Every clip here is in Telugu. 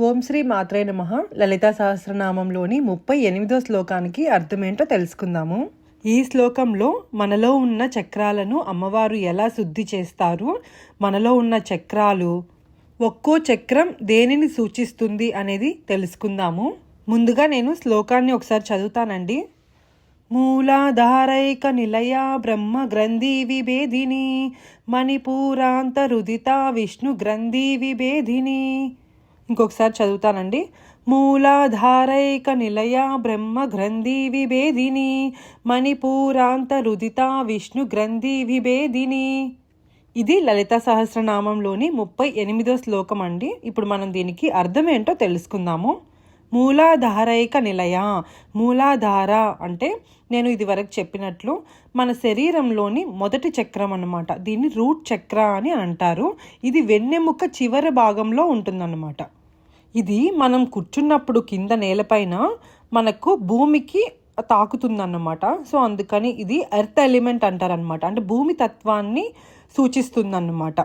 ఓం శ్రీ మాత్రే నమ. లలితా సహస్రనామంలోని ముప్పై ఎనిమిదో శ్లోకానికి అర్థమేంటో తెలుసుకుందాము. ఈ శ్లోకంలో మనలో ఉన్న చక్రాలను అమ్మవారు ఎలా శుద్ధి చేస్తారు? మనలో ఉన్న చక్రాలు ఒక్కో చక్రం దేనిని సూచిస్తుంది అనేది తెలుసుకుందాము. ముందుగా నేను శ్లోకాన్ని ఒకసారి చదువుతానండి. మూలాధారైక నిలయ బ్రహ్మ గ్రంథి విభేదిని మణిపూరాంతరుదిత విష్ణు గ్రంథి విభేదిని. ఇంకొకసారి చదువుతానండి. మూలాధారైక నిలయ బ్రహ్మ గ్రంథి విభేదిని మణిపూరాంతరుదిత విష్ణు గ్రంథి విభేదిని. ఇది లలిత సహస్రనామంలోని ముప్పై ఎనిమిదో శ్లోకం అండి. ఇప్పుడు మనం దీనికి అర్థం ఏంటో తెలుసుకుందాము. మూలాధారైక నిలయ మూలాధార అంటే నేను ఇది వరకు చెప్పినట్లు మన శరీరంలోని మొదటి చక్రం అన్నమాట. దీన్ని రూట్ చక్ర అని అంటారు. ఇది వెన్నెముక చివరి భాగంలో ఉంటుందన్నమాట. ఇది మనం కూర్చున్నప్పుడు కింద నేలపైన మనకు భూమికి తాకుతుందన్నమాట. సో అందుకని ఇది ఎర్త్ ఎలిమెంట్ అంటారనమాట అంటే భూమి తత్వాన్ని సూచిస్తుందన్నమాట.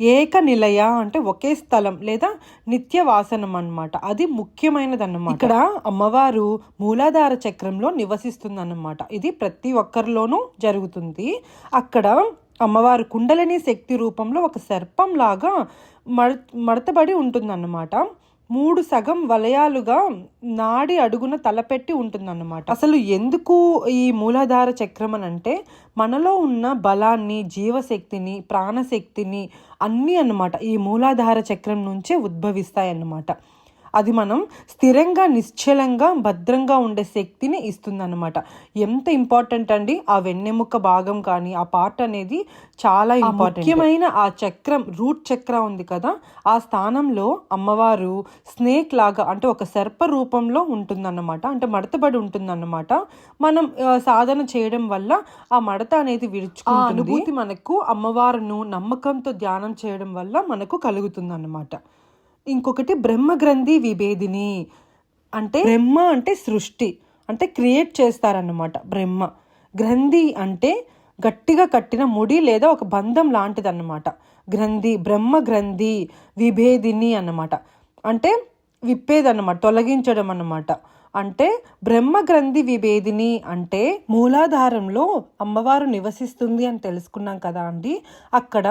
ఏక నిలయ అంటే ఒకే స్థలం లేదా నిత్య వాసనం అన్నమాట అది ముఖ్యమైనది అన్నమాట ఇక్కడ అమ్మవారు మూలాధార చక్రంలో నివసిస్తుంది అన్నమాట ఇది ప్రతి ఒక్కరిలోనూ జరుగుతుంది. అక్కడ అమ్మవారు కుండలిని శక్తి రూపంలో ఒక సర్పంలాగా మడ మడతబడి ఉంటుందన్నమాట. మూడు సగం వలయాలుగా నాడి అడుగున తలపెట్టి ఉంటుందన్నమాట. అసలు ఎందుకు ఈ మూలాధార చక్రం అని అంటే మనలో ఉన్న బలాన్ని జీవశక్తిని ప్రాణశక్తిని అన్నీ అన్నమాట ఈ మూలాధార చక్రం నుంచే ఉద్భవిస్తాయి అన్నమాట అది మనం స్థిరంగా నిశ్చలంగా భద్రంగా ఉండే శక్తిని ఇస్తుందన్నమాట. ఎంత ఇంపార్టెంట్ అండి ఆ వెన్నెముక భాగం కానీ ఆ పార్ట్ అనేది చాలా ఇంపార్టెంట్. ముఖ్యమైన ఆ చక్రం రూట్ చక్ర ఉంది కదా ఆ స్థానంలో అమ్మవారు స్నేక్ లాగా అంటే ఒక సర్ప రూపంలో ఉంటుందన్నమాట అంటే మడతబడి ఉంటుందన్నమాట. మనం సాధన చేయడం వల్ల ఆ మడత అనేది విరుచుకుంటుంది. అనుభూతి మనకు అమ్మవారును నమ్మకంతో ధ్యానం చేయడం వల్ల మనకు కలుగుతుందన్నమాట. ఇంకొకటి బ్రహ్మగ్రంథి విభేదిని. అంటే బ్రహ్మ అంటే సృష్టి. అంటే క్రియేట్ చేస్తారన్నమాట బ్రహ్మ. గ్రంథి అంటే గట్టిగా కట్టిన ముడి లేదా ఒక బంధం లాంటిదన్నమాట. గ్రంథి బ్రహ్మ గ్రంథి విభేదిని అన్నమాట. అంటే విప్పేదన్నమాట తొలగించడం అన్నమాట. అంటే బ్రహ్మ గ్రంథి విభేదిని అంటే మూలాధారంలో అమ్మవారు నివసిస్తుంది అని తెలుసుకున్నాం కదా అండి. అక్కడ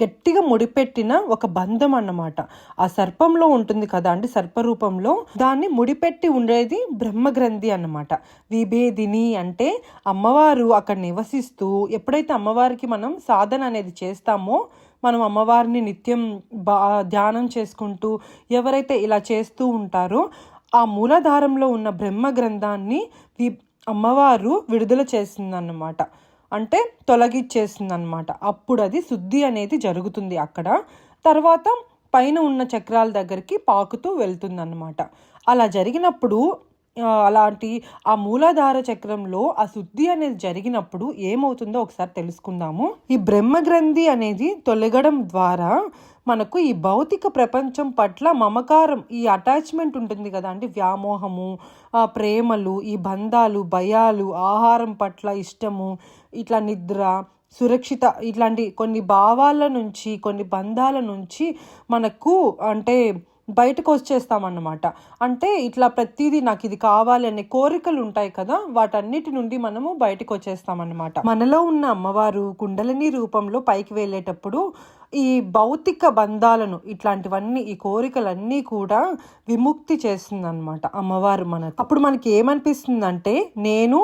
గట్టిగా ముడిపెట్టిన ఒక బంధం అన్నమాట. ఆ సర్పంలో ఉంటుంది కదా అండి సర్పరూపంలో దాన్ని ముడిపెట్టి ఉండేది బ్రహ్మ గ్రంథి అన్నమాట. విభేదిని అంటే అమ్మవారు అక్కడ నివసిస్తూ ఎప్పుడైతే అమ్మవారికి మనం సాధన అనేది చేస్తామో మనం అమ్మవారిని నిత్యం బా ధ్యానం చేసుకుంటూ ఎవరైతే ఇలా చేస్తూ ఉంటారో ఆ మూలాధారంలో ఉన్న బ్రహ్మ గ్రంథాన్ని వి అమ్మవారు విడుదల చేసిందన్నమాట. అంటే తొలగిచ్చేస్తుంది అనమాట అప్పుడు అది శుద్ధి అనేది జరుగుతుంది అక్కడ. తర్వాత పైన ఉన్న చక్రాల దగ్గరికి పాకుతూ వెళ్తుందన్నమాట అలా జరిగినప్పుడు అలాంటి ఆ మూలాధార చక్రంలో ఆ శుద్ధి అనేది జరిగినప్పుడు ఏమవుతుందో ఒకసారి తెలుసుకుందాము. ఈ బ్రహ్మ గ్రంథి అనేది తొలగడం ద్వారా మనకు ఈ భౌతిక ప్రపంచం పట్ల మమకారం ఈ అటాచ్మెంట్ ఉంటుంది కదా అంటే వ్యామోహము ఆ ప్రేమలు ఈ బంధాలు భయాలు ఆహారం పట్ల ఇష్టము ఇట్లా నిద్ర సురక్షిత ఇట్లాంటి కొన్ని భావాల నుంచి కొన్ని బంధాల నుంచి మనకు అంటే బయటకు వచ్చేస్తామన్నమాట. అంటే ఇట్లా ప్రతిదీ నాకు ఇది కావాలి అనే కోరికలు ఉంటాయి కదా వాటన్నిటి నుండి మనము బయటకు వచ్చేస్తామన్నమాట. మనలో ఉన్న అమ్మవారు కుండలిని రూపంలో పైకి వెళ్ళేటప్పుడు ఈ భౌతిక బంధాలను ఇట్లాంటివన్నీ ఈ కోరికలన్నీ కూడా విముక్తి చేస్తుందన్నమాట అమ్మవారు మనకు. అప్పుడు మనకి ఏమనిపిస్తుందంటే నేను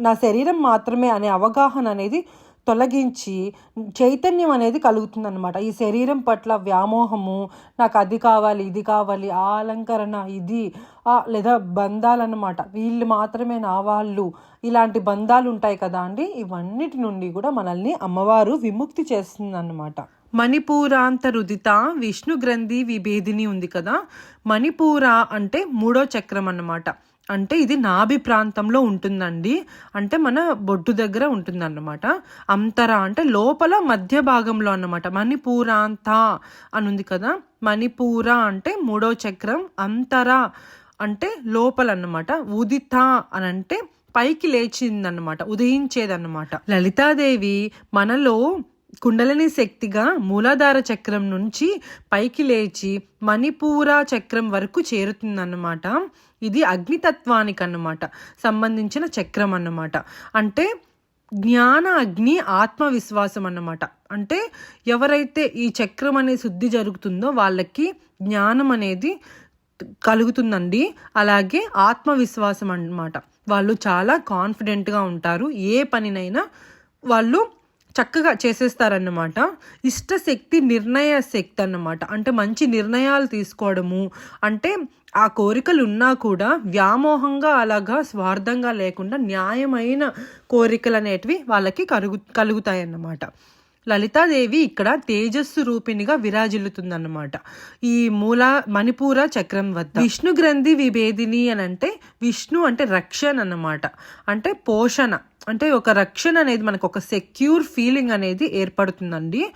నా శరీరం మాత్రమే అనే అవగాహన అనేది తొలగించి చైతన్యం అనేది కలుగుతుంది అనమాట ఈ శరీరం పట్ల వ్యామోహము నాకు అది కావాలి ఇది కావాలి ఆ అలంకరణ ఇది లేదా బంధాలన్నమాట. వీళ్ళు మాత్రమే నా వాళ్ళు. ఇలాంటి బంధాలు ఉంటాయి కదా అండి. ఇవన్నిటి నుండి కూడా మనల్ని అమ్మవారు విముక్తి చేస్తుంది అన్నమాట మణిపూరాంతరుదిత విష్ణు గ్రంథి విభేదిని ఉంది కదా. మణిపూర అంటే మూడో చక్రం అన్నమాట అంటే ఇది నాభి ప్రాంతంలో ఉంటుందండి. అంటే మన బొడ్డు దగ్గర ఉంటుందన్నమాట. అంతర అంటే లోపల మధ్య భాగంలో అన్నమాట. మణిపూరాంత అని ఉంది కదా. మణిపూర అంటే మూడో చక్రం అంతర అంటే లోపల అన్నమాట ఉదిత అని అంటే పైకి లేచిందన్నమాట ఉదయించేదన్నమాట. లలితాదేవి మనలో కుండలిని శక్తిగా మూలాధార చక్రం నుంచి పైకి లేచి మణిపూర చక్రం వరకు చేరుతుందన్నమాట. ఇది అగ్నితత్వానికి అన్నమాట సంబంధించిన చక్రం అన్నమాట. అంటే జ్ఞాన అగ్ని ఆత్మవిశ్వాసం అన్నమాట అంటే ఎవరైతే ఈ చక్రం అనే శుద్ధి జరుగుతుందో వాళ్ళకి జ్ఞానం అనేది కలుగుతుందండి. అలాగే ఆత్మవిశ్వాసం అన్నమాట వాళ్ళు చాలా కాన్ఫిడెంట్గా ఉంటారు. ఏ పనినైనా వాళ్ళు చక్కగా చేసేస్తారన్నమాట. ఇష్టశక్తి నిర్ణయ శక్తి అన్నమాట అంటే మంచి నిర్ణయాలు తీసుకోవడము. అంటే ఆ కోరికలు ఉన్నా కూడా వ్యామోహంగా అలాగా స్వార్థంగా లేకుండా న్యాయమైన కోరికలు అనేటివి వాళ్ళకి కలుగు కలుగుతాయన్నమాట. లలితాదేవి ఇక్కడ తేజస్సు రూపిణిగా విరాజిల్లుతుందన్నమాట. ఈ మూల మణిపూర చక్రం వద్ద. విష్ణు గ్రంథి విభేదిని అని అంటే విష్ణు అంటే రక్షణ అన్నమాట. అంటే పోషణ. అంటే ఒక రక్షణ అనేది మనకు ఒక సెక్యూర్ ఫీలింగ్ అనేది ఏర్పడుతుందండి.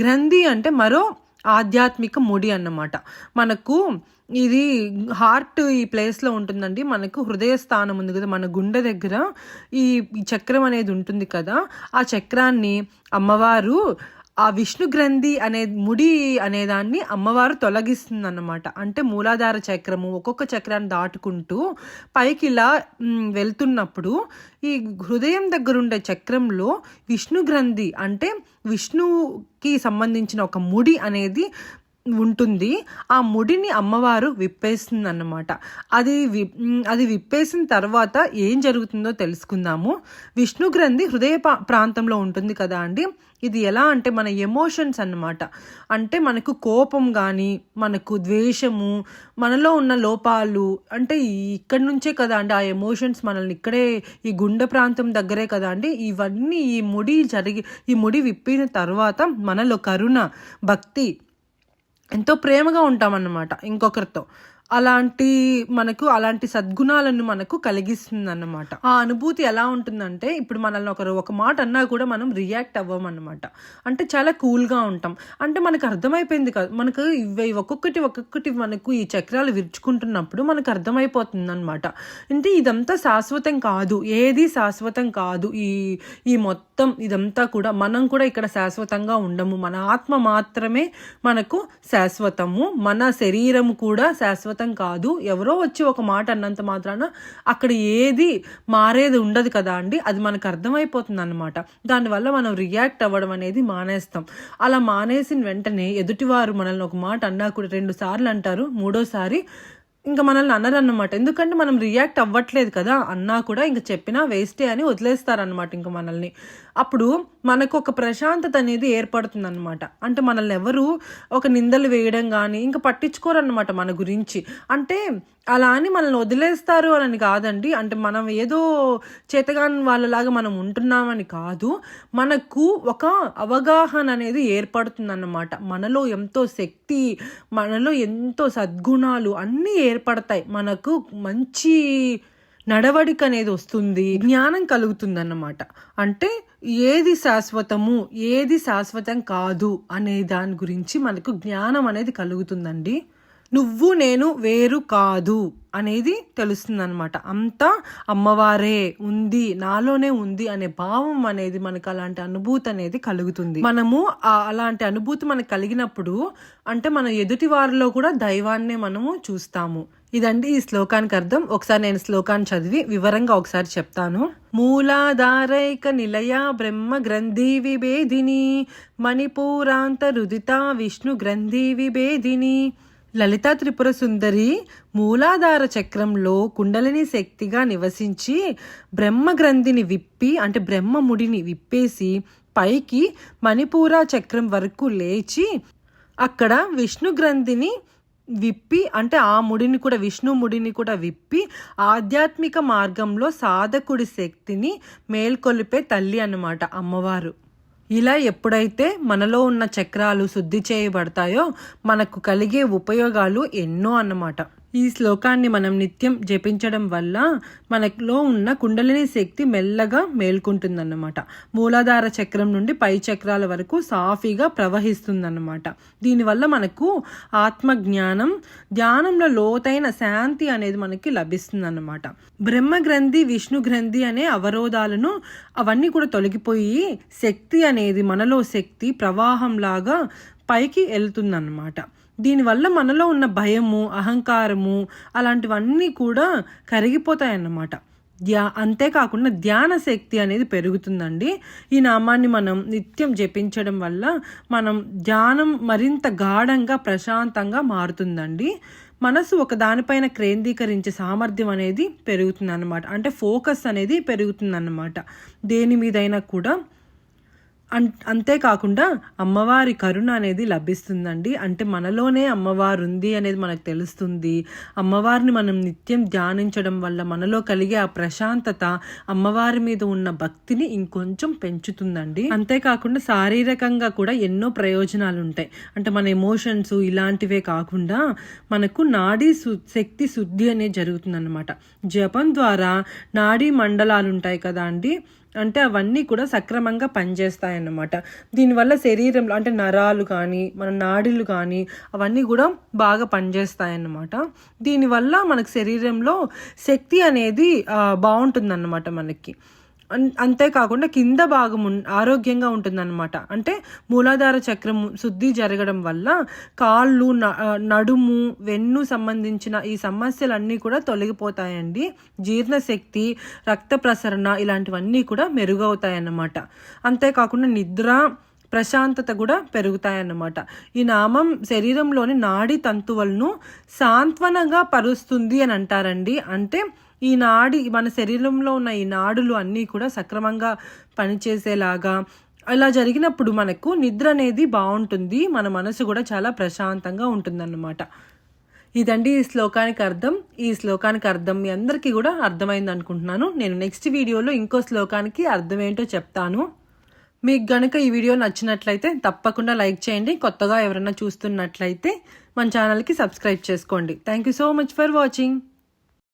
గ్రంథి అంటే మరో ఆధ్యాత్మిక ముడి అన్నమాట. మనకు ఇది హార్ట్ ఈ ప్లేస్లో ఉంటుందండి. మనకు హృదయ స్థానం ఉంది కదా మన గుండె దగ్గర ఈ చక్రం అనేది ఉంటుంది కదా. ఆ చక్రాన్ని అమ్మవారు ఆ విష్ణు గ్రంథి అనే ముడి అనేదాన్ని అమ్మవారు తొలగిస్తుంది అన్నమాట అంటే మూలాధార చక్రము ఒక్కొక్క చక్రాన్ని దాటుకుంటూ పైకి ఇలా వెళ్తున్నప్పుడు ఈ హృదయం దగ్గర ఉండే చక్రంలో విష్ణు గ్రంథి అంటే విష్ణువుకి సంబంధించిన ఒక ముడి అనేది ఉంటుంది. ఆ ముడిని అమ్మవారు విప్పేస్తుంది అన్నమాట అది వి అది విప్పేసిన తర్వాత ఏం జరుగుతుందో తెలుసుకుందాము. విష్ణు గ్రంథి హృదయ పా- ప్రాంతంలో ఉంటుంది కదా అండి. ఇది ఎలా అంటే మన ఎమోషన్స్ అన్నమాట. అంటే మనకు కోపం కానీ మనకు ద్వేషము మనలో ఉన్న లోపాలు అంటే ఇక్కడి నుంచే కదా అండి ఆ ఎమోషన్స్ మనల్ని ఇక్కడే ఈ గుండె ప్రాంతం దగ్గరే కదా అండి. ఇవన్నీ ఈ ముడి జరిగి ఈ ముడి విప్పిన తర్వాత మనలో కరుణ భక్తి ఎంతో ప్రేమగా ఉంటామన్నమాట ఇంకొకరితో. అలాంటి మనకు అలాంటి సద్గుణాలను మనకు కలిగిస్తుంది అన్నమాట ఆ అనుభూతి ఎలా ఉంటుందంటే ఇప్పుడు మనల్ని ఒకరు ఒక మాట అన్నా కూడా మనం రియాక్ట్ అవ్వమన్నమాట. అంటే చాలా కూల్గా ఉంటాం. అంటే మనకు అర్థమైపోయింది కాదు మనకు ఇవి ఒక్కొక్కటి ఒక్కొక్కటి మనకు ఈ చక్రాలు విరుచుకుంటున్నప్పుడు మనకు అర్థమైపోతుంది అనమాట అంటే ఇదంతా శాశ్వతం కాదు. ఏది శాశ్వతం కాదు. ఈ ఈ మొత్తం ఇదంతా కూడా మనం కూడా ఇక్కడ శాశ్వతంగా ఉండము. మన ఆత్మ మాత్రమే మనకు శాశ్వతము. మన శరీరం కూడా శాశ్వత కాదు. ఎవరో వచ్చి ఒక మాట అన్నంత మాత్రాన అక్కడ ఏది మారేది ఉండదు కదా అండి. అది మనకు అర్థమైపోతుంది అనమాట దానివల్ల మనం రియాక్ట్ అవ్వడం అనేది మానేస్తాం. అలా మానేసిన వెంటనే ఎదుటివారు మనల్ని ఒక మాట అన్నా కూడా రెండు సార్లు అంటారు మూడోసారి ఇంకా మనల్ని అనరన్నమాట. ఎందుకంటే మనం రియాక్ట్ అవ్వట్లేదు కదా. అన్నా కూడా ఇంకా చెప్పినా వేస్టే అని వదిలేస్తారనమాట ఇంకా మనల్ని. అప్పుడు మనకు ఒక ప్రశాంతత అనేది ఏర్పడుతుంది అనమాట అంటే మనల్ని ఎవరు ఒక నిందలు వేయడం కానీ ఇంకా పట్టించుకోరన్నమాట మన గురించి. అంటే అలా అని మనల్ని వదిలేస్తారు అని కాదండి. అంటే మనం ఏదో చేతగాని వాళ్ళలాగా మనం ఉంటున్నామని కాదు. మనకు ఒక అవగాహన అనేది ఏర్పడుతుందన్నమాట. మనలో ఎంతో శక్తి మనలో ఎంతో సద్గుణాలు అన్నీ ఏర్పడతాయి. మనకు మంచి నడవడిక అనేది వస్తుంది జ్ఞానం కలుగుతుంది అన్నమాట అంటే ఏది శాశ్వతము ఏది శాశ్వతం కాదు అనే దాని గురించి మనకు జ్ఞానం అనేది కలుగుతుందండి. నువ్వు నేను వేరు కాదు అనేది తెలుస్తుంది అనమాట అంతా అమ్మవారే ఉంది నాలోనే ఉంది అనే భావం అనేది మనకు అలాంటి అనుభూతి అనేది కలుగుతుంది. మనము అలాంటి అనుభూతి మనకు కలిగినప్పుడు అంటే మన ఎదుటి వారిలో కూడా దైవాన్నే మనము చూస్తాము. ఇదండి ఈ శ్లోకానికి అర్థం. ఒకసారి నేను శ్లోకాన్ని చదివి వివరంగా ఒకసారి చెప్తాను. మూలాధారైక నిలయ బ్రహ్మ గ్రంథి విభేదిని మణిపూరాంత రుదిత విష్ణు గ్రంథి విభేదిని. లలితా త్రిపుర సుందరి మూలాధార చక్రంలో కుండలిని శక్తిగా నివసించి బ్రహ్మ గ్రంథిని విప్పి అంటే బ్రహ్మ ముడిని విప్పేసి పైకి మణిపూర చక్రం వరకు లేచి అక్కడ విష్ణు గ్రంథిని విప్పి అంటే ఆ ముడిని కూడా విష్ణు ముడిని కూడా విప్పి ఆధ్యాత్మిక మార్గంలో సాధకుడి శక్తిని మేల్కొలిపే తల్లి అన్నమాట అమ్మవారు. ఇలా ఎప్పుడైతే మనలో ఉన్న చక్రాలు శుద్ధి చేయబడతాయో మనకు కలిగే ఉపయోగాలు ఎన్నో అన్నమాట. ఈ శ్లోకాన్ని మనం నిత్యం జపించడం వల్ల మనలో ఉన్న కుండలిని శక్తి మెల్లగా మేల్కుంటుందన్నమాట. మూలాధార చక్రం నుండి పై చక్రాల వరకు సాఫీగా ప్రవహిస్తుందన్నమాట. దీనివల్ల మనకు ఆత్మ జ్ఞానం ధ్యానంలో లోతైన శాంతి అనేది మనకి లభిస్తుందన్నమాట. బ్రహ్మ గ్రంథి విష్ణు గ్రంథి అనే అవరోధాలను అవన్నీ కూడా తొలగిపోయి శక్తి అనేది మనలో శక్తి ప్రవాహంలాగా పైకి వెళ్తుందన్నమాట. దీనివల్ల మనలో ఉన్న భయము అహంకారము అలాంటివన్నీ కూడా కరిగిపోతాయన్నమాట. ధ్యా అంతేకాకుండా ధ్యాన శక్తి అనేది పెరుగుతుందండి. ఈ నామాన్ని మనం నిత్యం జపించడం వల్ల మనం ధ్యానం మరింత గాఢంగా ప్రశాంతంగా మారుతుందండి. మనసు ఒక దానిపైన కేంద్రీకరించే సామర్థ్యం అనేది పెరుగుతుంది అంటే ఫోకస్ అనేది పెరుగుతుందన్నమాట. దేని మీదైనా కూడా అన్ అంతేకాకుండా అమ్మవారి కరుణ అనేది లభిస్తుందండి. అంటే మనలోనే అమ్మవారు ఉంది అనేది మనకు తెలుస్తుంది. అమ్మవారిని మనం నిత్యం ధ్యానించడం వల్ల మనలో కలిగే ఆ ప్రశాంతత అమ్మవారి మీద ఉన్న భక్తిని ఇంకొంచెం పెంచుతుందండి. అంతేకాకుండా శారీరకంగా కూడా ఎన్నో ప్రయోజనాలు ఉంటాయి అంటే మన ఎమోషన్స్ ఇలాంటివే కాకుండా మనకు నాడీ శక్తి శుద్ధి అనేది జరుగుతుందన్నమాట. జపం ద్వారా నాడీ మండలాలు ఉంటాయి కదా అండి. అంటే అవన్నీ కూడా సక్రమంగా పనిచేస్తాయన్నమాట. దీనివల్ల శరీరంలో అంటే నరాలు కానీ మన నాడులు కానీ అవన్నీ కూడా బాగా పనిచేస్తాయన్నమాట. దీనివల్ల మనకు శరీరంలో శక్తి అనేది బాగుంటుందన్నమాట మనకి. అంతేకాకుండా కింద భాగం ఆరోగ్యంగా ఉంటుందన్నమాట. అంటే మూలాధార చక్రం శుద్ధి జరగడం వల్ల కాళ్ళు నడుము వెన్ను సంబంధించిన ఈ సమస్యలన్నీ కూడా తొలగిపోతాయండి. జీర్ణశక్తి రక్త ప్రసరణ ఇలాంటివన్నీ కూడా మెరుగవుతాయన్నమాట. అంతేకాకుండా నిద్ర ప్రశాంతత కూడా పెరుగుతాయన్నమాట. ఈ నామం శరీరంలోని నాడీ తంతువులను సాంత్వనంగా పరుస్తుంది అని అంటారండి. అంటే ఈ నాడి మన శరీరంలో ఉన్న ఈ నాడులు అన్నీ కూడా సక్రమంగా పనిచేసేలాగా అలా జరిగినప్పుడు మనకు నిద్ర అనేది బాగుంటుంది. మన మనసు కూడా చాలా ప్రశాంతంగా ఉంటుందన్నమాట. ఇదండి ఈ శ్లోకానికి అర్థం. ఈ శ్లోకానికి అర్థం మీ అందరికీ కూడా అర్థమైంది అనుకుంటున్నాను. నేను నెక్స్ట్ వీడియోలో ఇంకో శ్లోకానికి అర్థం ఏంటో చెప్తాను. మీకు గనుక ఈ వీడియో నచ్చినట్లయితే తప్పకుండా లైక్ చేయండి. కొత్తగా ఎవరైనా చూస్తున్నట్లయితే మన ఛానల్కి సబ్స్క్రైబ్ చేసుకోండి. Thank you so much for watching